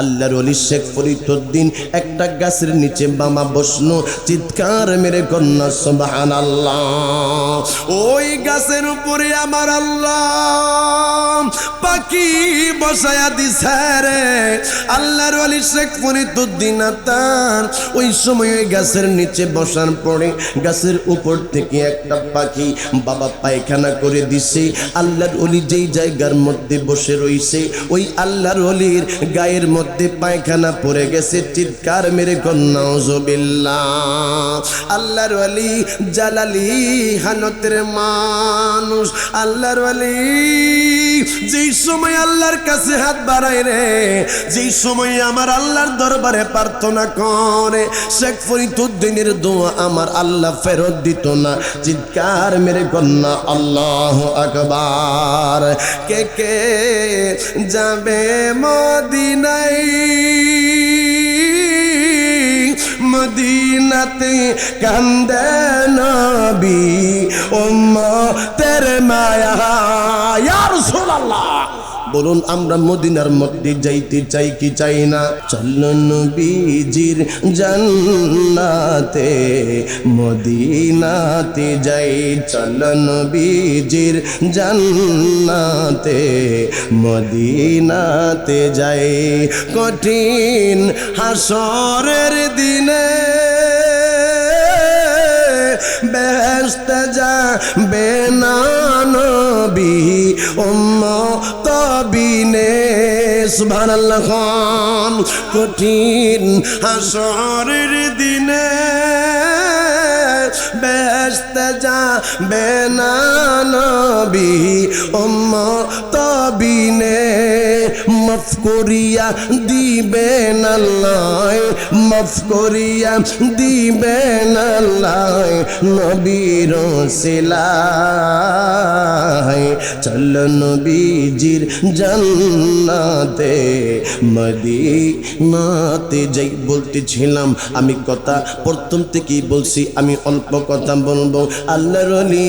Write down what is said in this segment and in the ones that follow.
আল্লাহর অলি শেখ ফরিদুদ্দিন একটা গাছের নিচে বামা বসনো চিৎকার মেরে কন্যা সুবহান আল্লাহ ওই গাছের উপরে আমার আল্লাহ পাখি বসায়া দিছে রে। আল্লাহর অলি শেখ ফরিদুদ্দিন তার ওই সময় ওই গাছের নিচে বসার পরে গাছের উপর থেকে একটা পাখি বাবা পায়খানা করে দিছে। আল্লাহর অলি যেই জায়গার মধ্যে বসে রইছে, ওই আল্লাহর অলির গায়ের মধ্যে পায়খানা পড়ে গেছে, চিৎকার মেরে কন্যা আল্লাহর অলি জালালি হানতের মানুষ, আল্লাহর অলি যেই সময় আল্লাহর কাছে হাত বাড়ায় রে, যেই সময় আমার আল্লাহর দরবারে প্রার্থনা করে, শেখ ফরিদুদ্দিনের দোয়া আমার আল্লাহ ফেরত দিত না। চিৎকার মেরে কন্যা, আল্লাহ আকবার। কে কে যাবে মদিনাই মদিনাতে কান্দে নবী উম্মতের মায়া ইয়া বলুন, আমরা মদিনার মধ্যে যাইতে চাই কি চাই না? চলন নবীজির জান্নাতে, মদিনাতে যাই। চলন নবীজির জান্নাতে, মদিনাতে যাই। কঠিন হাসরের দিনে ব্যস্ত যা বেনানবি উম্মতবিনে সুবহানাল্লাহ খান। কঠিন হাসরের দিনে ব্যস্ত যা বেনানবি উম্মতবিনে মাফ করিয়া দিবেন আল্লাহ, মাফ করিয়া দিবেন আল্লাহ, নবীর সিলাই চল নবীজির জান্নাতে, মদিনাতে যাই বলতেছিলাম, আমি কথা প্রথম থেকেই বলছি, আমি অল্প কথা বলব। আল্লাহর অলি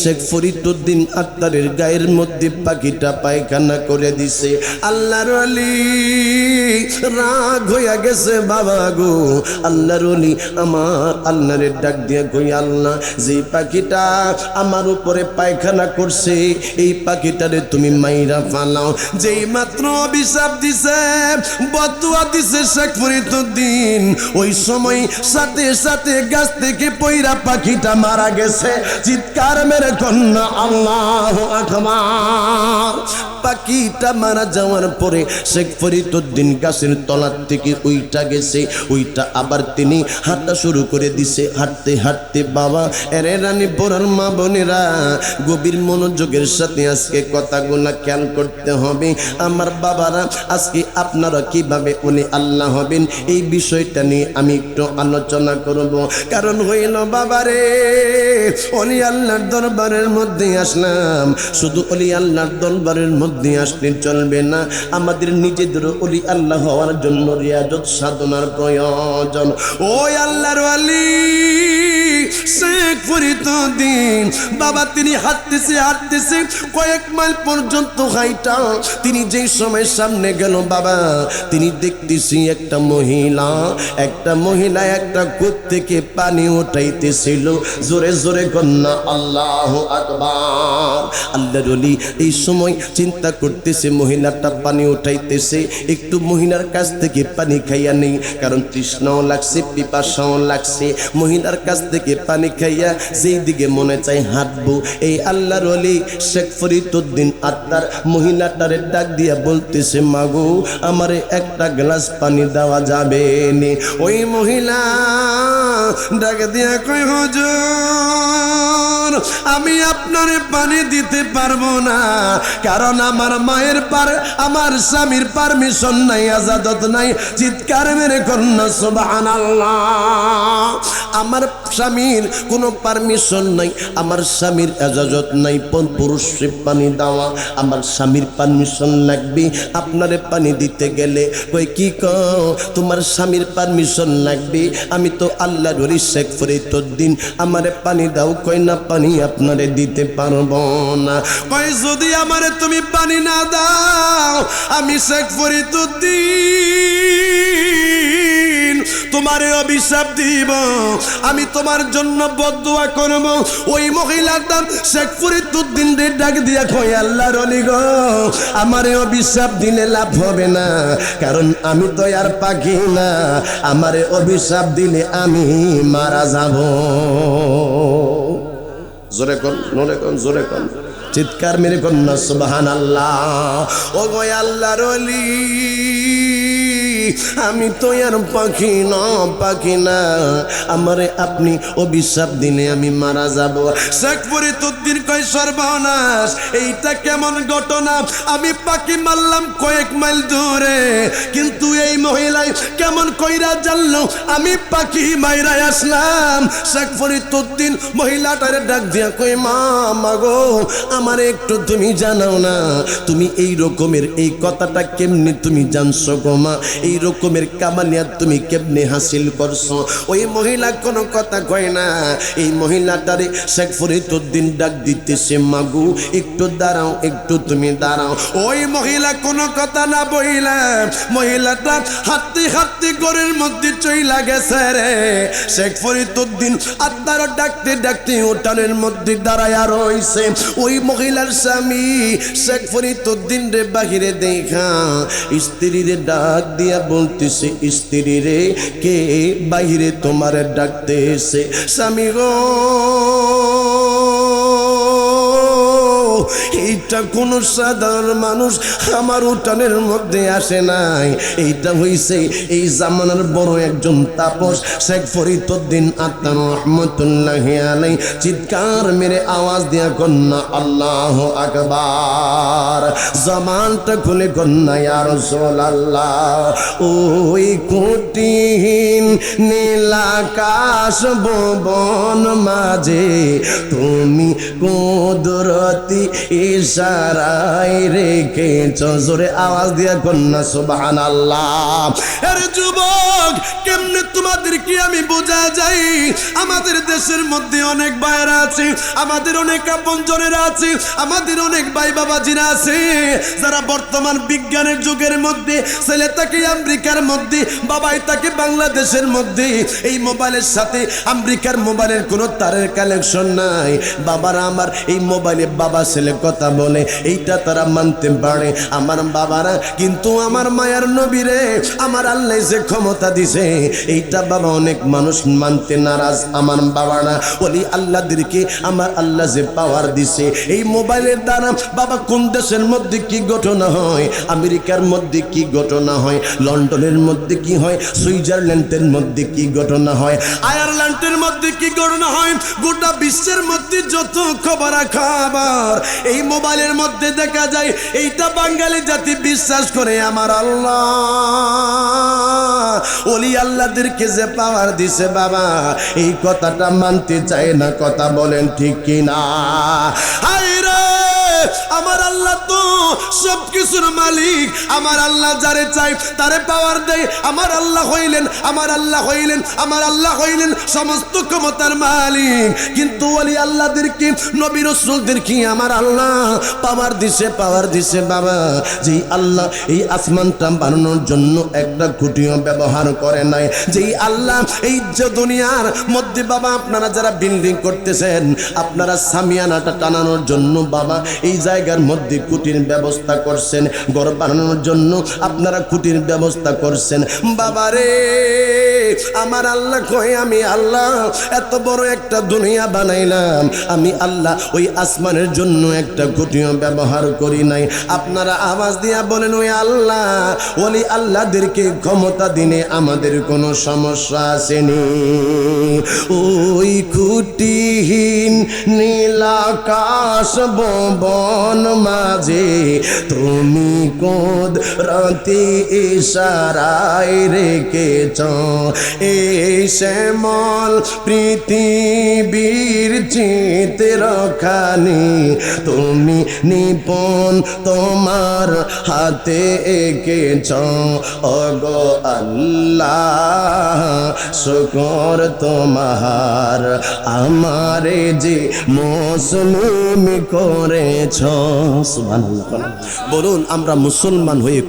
শেখ ফরিদুদ্দিন আত্মারের গায়ের মধ্যে পাখিটা পায়খানা করে দিছে। আল্লাহর অলি রাগ হইয়া গেছে, বাবা গো। আল্লাহর অলি আমার আল্লাহরের ডাক দিয়ে কই, আল্লাহ, যে পাখিটা আমার উপরে পায়খানা করছে, এই পাখিটারে তুমি মাইরা ফালাও। যেই মাত্র অভিশাপ দিছে বতুয়া দিছে শেখ ফরিদুদ্দিন ওই সময় সাথে সাথে গাছ থেকে পইরা পাখিটা মারা গেছে। চিৎকার মেরে কন্যা, আল্লাহ আকবার। পাখিটা মারা যাওয়ার পরে শেখ ফরিদুদ্দিন গাছের তলার থেকে ওইটা গেছে। ওইটা আবার তিনি হাঁটা শুরু করে দিছে। হাঁটতে হাঁটতে বাবা, এরে রানী পড়ার মা বোনেরা, গভীর মনোযোগের সাথে আজকে কথাগুলা খেয়াল করতে হবে। আমার বাবারা, আজকে আপনারা কীভাবে উনি আল্লাহ হবেন, এই বিষয়টা নিয়ে আমি একটু আলোচনা করব। কারণ হইল, বাবারে, অলি আল্লাহর দরবারের মধ্যে আসলাম। শুধু অলি আল্লাহর দরবারের মধ্যে আসলে চলবে না, আমাদের নিজেদের অলি আল্লাহ হওয়ার জন্য রিয়াজত সাধনার প্রয়োজন। ওই আল্লাহর আলী শেখ ফরিদুদ্দিন বাবা, তিনি হাঁটতেছে হাঁটতেছে। কয়েক মাইল পর্যন্ত হাইটা তিনি যেই সময় সামনে গেল, বাবা, তিনি দেখতেছি একটা মহিলা। একটা মহিলা একটা কূপ থেকে পানি উঠাইতেছিল। জোরে জোরে কন্যা, আল্লাহ আকবার। আল্লাহ রলি এই সময় চিন্তা করতেছে, মহিলাটা পানি উঠাইতেছে। একটু মহিলার কাছ থেকে পানি খাইয়া নেই, কারণ তৃষ্ণাও লাগছে, পিপাসাও লাগছে। মহিলার কাছ থেকে পানি খাইয়া যেই দিকে মনে চাই হাঁটবো। এই আল্লাহর অলি শেখ ফরিদুদ্দিন আত্মার মহিলাটারে ডাক দিয়া বলতেছে, মাগো, আমারে একটা গ্লাস পানি দেওয়া যাবে নি। ওই মহিলা ডাক দিয়া কই হুজুর, আমি আপনার পানি দিতে পারব না, কারণ আমার মায়ের পার, আমার স্বামীর পারমিশন নাই, আজাদত নাই, চিৎকার মেরে কন্যা, সুবহানাল্লাহ। আমার স্বামীর কোনো পারমিশন নাই, আমার স্বামীর এজাজত নাই পর পুরুষে পানি দেওয়া, আমার স্বামীর পারমিশন লাগবে, আপনারে পানি দিতে গেলে। কই, কি ক তোমার স্বামীর পারমিশন লাগবে, আমি তো আল্লাহর হরি শেখ ফরিদুদ্দিন আমারে পানি দাও, কই না পানি আপনারে দিতে পারব না। কয় যদি আমারে তুমি পানি না দাও, আমি শেখ ফরিদুদ্দিন তোমারে অভিশাপ দিব। আমি তোমার জন্য বদুয়া করব। ওই মহিলাটা শেখ ফরিদুদ্দিন রে ডাক দিয়া কই আল্লাহর অলি গো, আমারে অভিশাপ দিলে লাভ হবে না। কারণ আমি তো আর পাখি না। আমারে অভিশাপ দিলে আমি মারা যাব। জোরে কন নরে কন, জোরে কন। চিৎকার মেরে কন না সুবাহান আল্লাহ ও গো আল্লাহর অলি। আমি তো আর পাখি ন, পাখি না। আমারে আপনি অভিশাপ দিলে আমি মারা যাব। শেখ ফরিদুদ্দিন কয় সর্বনাশ, এইটা কেমন ঘটনা? আমি পাখি মারলাম কয়েক মাইল দূরে, কিন্তু এই মহিলাই কেমন কইরা জানলো? আমি পাখি মাইরাই আসলাম। শেখ ফরিদুদ্দিন মহিলাটারে ডাক দিয়া কই মা মাগো আমার একটু তুমি জানাও না, তুমি এই রকমের এই কথাটা কেমনি তুমি জানছো গো মা? এই রকমের কামালিয়া তুমি কেমনে হাসিল করছ? ওই মহিলা কোনো কথা কয় না। এই মহিলাটারে শেখ ফরিদুদ্দিন ডাক দিতেছে, মাগু, একটু দাঁড়াও, একটু তুমি দাঁড়াও। ওই মহিলা কোনো কথা না বইলা। মহিলাটা হাঁটতে হাঁটতে ঘরের মধ্যে চইলা গেছে রে। শেখ ফরিদুদ্দিন আত্মার ডাকতে ডাকতে উঠানের মধ্যে দাঁড়ায়া রইছে। ওই মহিলার স্বামী শেখ ফরিদুদ্দিন রে বাহিরে দেখা, স্ত্রীরে ডাক দিয়া বলতেছে স্ত্রী রে কে বাহিরে তোমার ডাকতেছে? স্বামী গো এইটা কোন সাধারণ মানুষ আমার উঠানের মধ্যে আসে নাই। এইটা হইছে এই জামানার বড় একজন তাপস। শেখ ফরিদুদ্দিন আত্মান রহমতুল্লাহ আলাই চিৎকার মেরে আওয়াজ দিয়া কন্যা, আল্লাহ আকবার। জমানটা খুলে কন্যা ইয়ার আল্লাহ ওই কুটিহীন নীলাকাশ ভবন মাঝে তুমি কুদরতি ইশারায় রেখেছ। জোরে আওয়াজ দিয়া কন্যা সুবহান আল্লাহ যুবক, কেমনে তোমাদেরকে আমি বোঝা যাই? আমাদের দেশের মধ্যে অনেক ভাইরা আছে, আমাদের অনেক আপনজনেরা আছে, আমাদের অনেক ভাই বাবাজিরা আছে। যারা বর্তমান বিজ্ঞানের যুগের মধ্যে, ছেলে তাকে আমেরিকার মধ্যে, বাবাই তাকে বাংলাদেশের মধ্যে। এই মোবাইলের সাথে আমেরিকার মোবাইলের কোনো তারের কালেকশন নাই। বাবারা আমার এই মোবাইলে বাবা ছেলে কথা বলে, এইটা তারা মানতে পারে। আমার বাবারা কিন্তু আমার মায়ার নবীরে আমার আল্লাহ যে ক্ষমতা দিছে, এইটা বাবা অনেক মানুষ মানতে নারাজ। আমার বাবারা বলি, আল্লাহদেরকে আমার আল্লাহ যে পাওয়ার দিছে, এই মোবাইলের দ্বারা বাবা কোন দেশের মধ্যে কি ঘটনা হয়, আমেরিকার মধ্যে কি ঘটনা হয়, লন্ডনের মধ্যে কি হয়, সুইজারল্যান্ডের মধ্যে কি ঘটনা হয়, আয়ারল্যান্ডের মধ্যে কি ঘটনা হয়, গোটা বিশ্বের মধ্যে যত খবর খবর এই মোবাইলের মধ্যে দেখা যায়, এইটা বাঙালি জাতি বিশ্বাস করে আমার আল্লাহ। অলি আল্লাহদেরকে যে পাওয়ার দিছে বাবা, এই কথাটা মানতে চায় না, কথা বলেন ঠিক কিনা? হায় আমার আল্লাহ তো সব কিছুর মালিক। আমার আল্লাহ যারে চাই তারে পাওয়ার দেয়। আমার আল্লাহ হইলেন, আমার আল্লাহ হইলেন, আমার আল্লাহ হইলেন সমস্ত ক্ষমতার মালিক। কিন্তু ওলি আল্লাহদেরকে নবী রসুলদেরকে আমার আল্লাহ পাওয়ার দিছে পাওয়ার দিছে? বাবা, যেই আল্লাহ এই আসমানটা বানানোর জন্য একটা খুঁটিও ব্যবহার করে নাই। যেই আল্লাহ এই যে দুনিয়ার মধ্যে, বাবা, আপনারা যারা বিল্ডিং করতেছেন, আপনারা সামিয়ানাটা টানানোর জন্য, বাবা, এই জায়গার মধ্যে কুটির ব্যবস্থা করছেন, ঘর বানানোর জন্য আপনারা কুটির ব্যবস্থা করছেন। বাবারে, আমার আল্লাহ কয়, আমি আল্লাহ এত বড় একটা দুনিয়া বানাইলাম, আমি আল্লাহ ওই আসমানের জন্য একটা কুটিও ব্যবহার করি নাই। আপনারা আওয়াজ দিয়া বলেন, ওই আল্লাহ, ওলি আল্লাহদেরকে ক্ষমতা দিনে আমাদের কোনো সমস্যা আসেনি। ওই কুটিহীন নীলাকাশ বন মাঝে, তুমি কোদ রাতে ইশারায় রেখেছ? এই শ্যামল পৃথিবীর চিত্রখানি তুমি নিপন তোমার হাতে এঁকেছ। অগ আল্লাহ, শুকর তোমার, আমারে যে মুসলিম করেছ। বলুন আমরা মুসলমান হয়ে